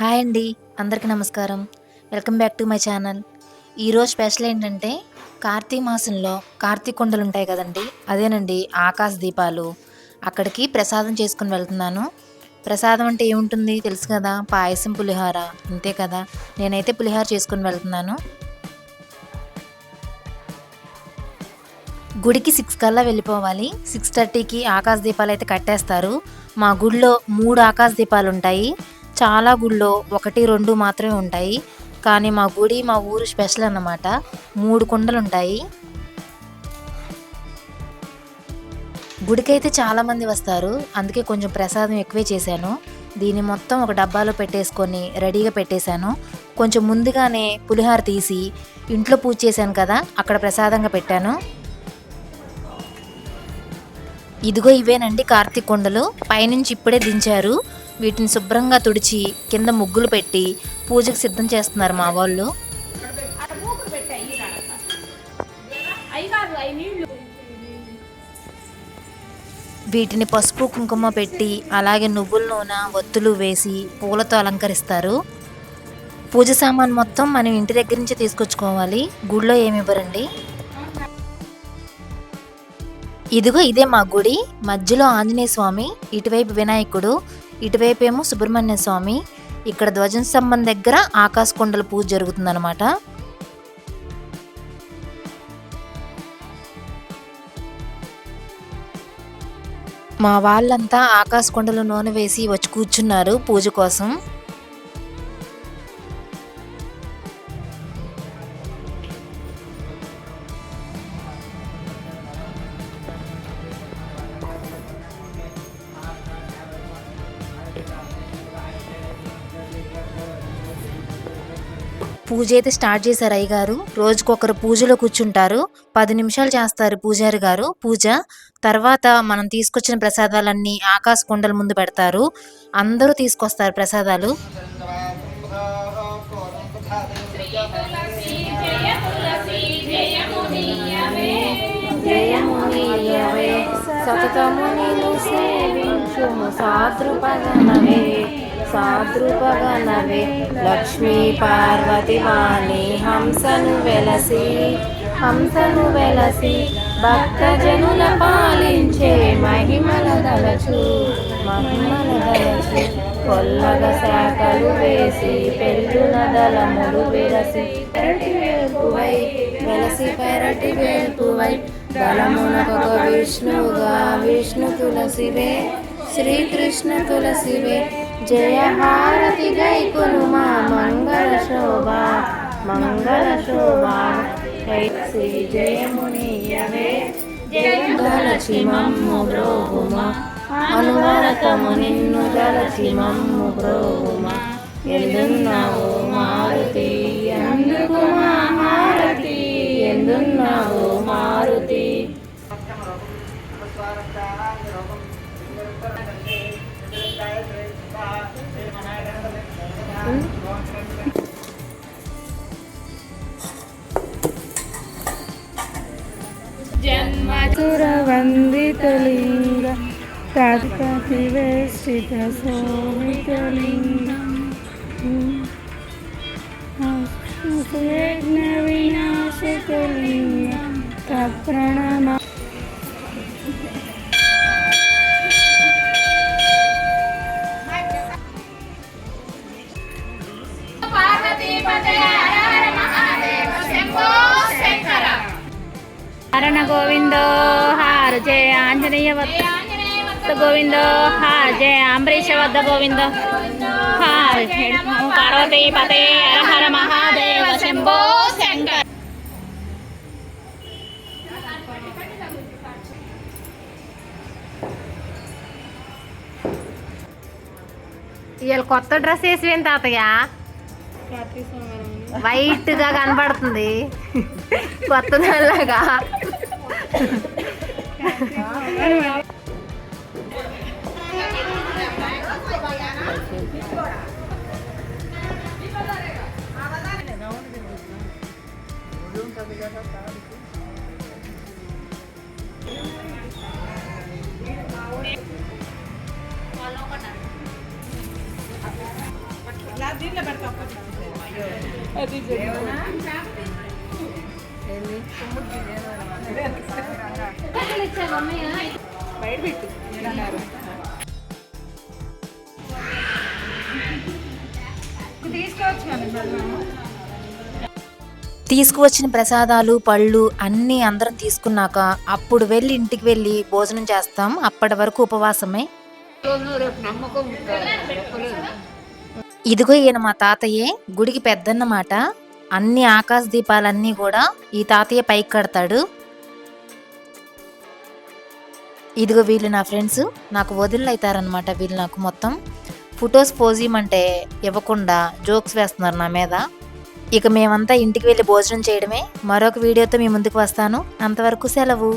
Hi అండి అందరికీ నమస్కారం. Welcome back to my channel. ఈరోజు స్పెషల్ ఏంటంటే కార్తీక మాసంలో కార్తీక కొండలు ఉంటాయి కదండి అదేనండి ఆకాశ దీపాలు. అక్కడికి ప్రసాదం చేసుకుని వెళ్తున్నాను. ప్రసాదం అంటే ఏముంటుంది తెలుసు కదా పాయసం పులిహోర అంతే కదా. నేనైతే పులిహోర చేసుకుని వెళ్తున్నాను. గుడికి సిక్స్ కల్లా వెళ్ళిపోవాలి. సిక్స్ థర్టీకి ఆకాశ దీపాలు అయితే కట్టేస్తారు. మా గుడిలో మూడు ఆకాశ దీపాలు ఉంటాయి. చాలా గుళ్ళో ఒకటి రెండు మాత్రమే ఉంటాయి. కానీ మా గుడి మా ఊరు స్పెషల్ అన్నమాట. మూడు కుండలు ఉంటాయి గుడికైతే చాలామంది వస్తారు. అందుకే కొంచెం ప్రసాదం ఎక్కువే చేశాను. దీన్ని మొత్తం ఒక డబ్బాలో పెట్టేసుకొని రెడీగా పెట్టేశాను. కొంచెం ముందుగానే పులిహార తీసి ఇంట్లో పూజ చేశాను కదా అక్కడ ప్రసాదంగా పెట్టాను. ఇదిగో ఇవేనండి కార్తీక్ కొండలు. పైనుంచి ఇప్పుడే దించారు. వీటిని శుభ్రంగా తుడిచి కింద ముగ్గులు పెట్టి పూజకు సిద్ధం చేస్తున్నారు మా వాళ్ళు. వీటిని పసుపు కుంకుమ పెట్టి అలాగే నువ్వుల నూనె ఒత్తులు వేసి పూలతో అలంకరిస్తారు. పూజ సామాన్ మొత్తం మనం ఇంటి దగ్గర నుంచి తీసుకొచ్చుకోవాలి. గుడిలో ఏమి ఇవ్వరండి? ఇదిగో ఇదే మా గుడి. మధ్యలో ఆంజనేయ స్వామి ఇటువైపు వినాయకుడు ఇటువైపు ఏమో సుబ్రహ్మణ్య స్వామి ఇక్కడ ధ్వజం స్తంభం దగ్గర ఆకాశ కొండల పూజ జరుగుతుందన్నమాట. మా వాళ్ళంతా ఆకాశ కొండలు నూనె వేసి వచ్చి కూర్చున్నారు పూజ కోసం. పూజ అయితే స్టార్ట్ చేశారు అయ్యగారు రోజుకొకరు పూజలో కూర్చుంటారు. పది నిమిషాలు చేస్తారు పూజారి గారు పూజ. తర్వాత మనం తీసుకొచ్చిన ప్రసాదాలన్నీ ఆకాశ కొండల ముందు పెడతారు. అందరూ తీసుకొస్తారు ప్రసాదాలు. సతతముని సేవించుము సాదృపగనవే సాదృపగనవే లక్ష్మీ పార్వతి వాణి హంసను వెలసి హంసను వెలసి భక్తజనుల పాలించే మహిమల దలచు మహిమల దలచు కొల్లగ శాఖలు వేసి పెళ్ళున దళములు విరసి పెరటి వేల్పువై వెలసి పెరటి వేల్పువై దళమునకొక విష్ణువుగా విష్ణు తులసివే శ్రీకృష్ణ తులసివే. జయ హారతి గై మా మంగళ శోభ మంగళ శోభ. జై జయమునియవే జయదలచి మమ్ము బ్రోహుమ అనువరతము నిన్ను తలసి మమ్ము ప్రోమ ఎందున్నావు మారుతి? అందుకు మారుతి? ఎందున్నావు మారుతి? జన్మ సురవందితలింగ తత్పతివేష్టిత శోభితలింగ విఘ్న వినాశకలింగ తత్ప్రణమ హరణ గోవిందో హారు జయ ఆంజనేయ వద్ద గోవిందో? హార జయ అంబరీష వద్ద గోవిందో? హార పార్వతీ పతే హర హర మహాదేవ శంభో శంకర్. ఇవాళ కొత్త డ్రెస్ వేసివేం తాతయ్య? వైట్గా కనబడుతుంది. కొత్త దానిలాగా దీంట్లో పెడతాం అయ్యో అది బయట పెట్టు తీసుకువచ్చిన ప్రసాదాలు పళ్ళు అన్నీ అందరం తీసుకున్నాక అప్పుడు వెళ్ళి ఇంటికి వెళ్ళి భోజనం చేస్తాం. అప్పటి వరకు ఉపవాసమే. ఇదిగో ఈయన మా తాతయ్యే గుడికి పెద్దన్నమాట. అన్ని ఆకాశ దీపాలన్నీ కూడా ఈ తాతయ్య పైకి కడతాడు. ఇదిగో వీళ్ళు నా ఫ్రెండ్స్ నాకు వదిలిన అవుతారనమాట వీళ్ళు నాకు మొత్తం. ఫొటోస్ పోజ్ ఇవ్వమంటే ఇవ్వకుండా జోక్స్ వేస్తున్నారు నా మీద. ఇక మేమంతా ఇంటికి వెళ్ళి భోజనం చేయడమే. మరొక వీడియోతో మీ ముందుకు వస్తాను. అంతవరకు సెలవు.